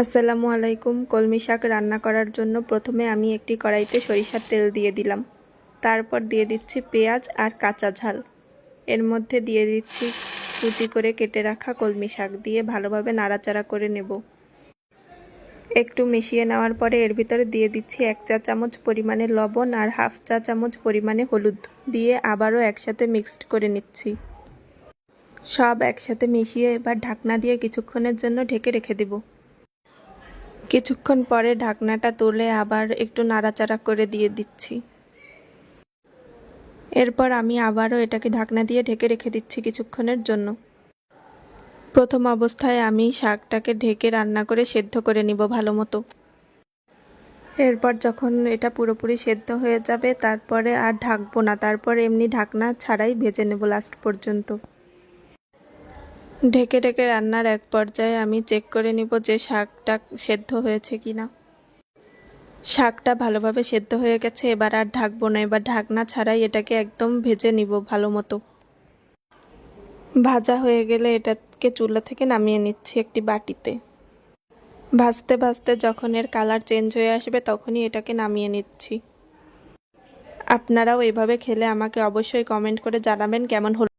আসসালামু আলাইকুম। কলমি শাক রান্না করার জন্য প্রথমে আমি একটি কড়াইতে সরিষার তেল দিয়ে দিলাম। তারপর দিয়ে দিচ্ছি পেঁয়াজ আর কাঁচা ঝাল। এর মধ্যে দিয়ে দিচ্ছি কুচি করে কেটে রাখা কলমি শাক দিয়ে ভালোভাবে নাড়াচাড়া করে নেব। একটু মিশিয়ে নেওয়ার পরে এর ভিতরে দিয়ে দিচ্ছি এক চা চামচ পরিমাণে লবণ আর হাফ চা চামচ পরিমাণে হলুদ দিয়ে আবারও একসাথে মিক্সড করে নিচ্ছি। সব একসাথে মিশিয়ে এবার ঢাকনা দিয়ে কিছুক্ষণের জন্য ঢেকে রেখে দেব। কিছুক্ষণ পরে ঢাকনাটা তুলে আবার একটু নাড়াচাড়া করে দিয়ে দিচ্ছি। এরপর আমি আবারও এটাকে ঢাকনা দিয়ে ঢেকে রেখে দিচ্ছি কিছুক্ষণের জন্য। প্রথম অবস্থায় আমি শাকটাকে ঢেকে রান্না করে সেদ্ধ করে নিব ভালো মতো। এরপর যখন এটা পুরোপুরি সেদ্ধ হয়ে যাবে, তারপরে আর ঢাকবো না। তারপর এমনি ঢাকনা ছাড়াই ভেজে নেব লাস্ট পর্যন্ত। ঢেকে ঢেকে রান্নার এক পর্যায়ে আমি চেক করে নিব যে শাকটা সেদ্ধ হয়েছে কি না শাকটা ভালোভাবে সেদ্ধ হয়ে গেছে, এবার আর ঢাকবো না। এবার ঢাকনা ছাড়াই এটাকে একদম ভেজে নিব ভালো মতো। ভাজা হয়ে গেলে এটাকে চুলা থেকে নামিয়ে নিচ্ছি একটি বাটিতে। ভাজতে ভাজতে যখন এর কালার চেঞ্জ হয়ে আসবে তখনই এটাকে নামিয়ে নিচ্ছি। আপনারাও এভাবে খেলে আমাকে অবশ্যই কমেন্ট করে জানাবেন কেমন হলো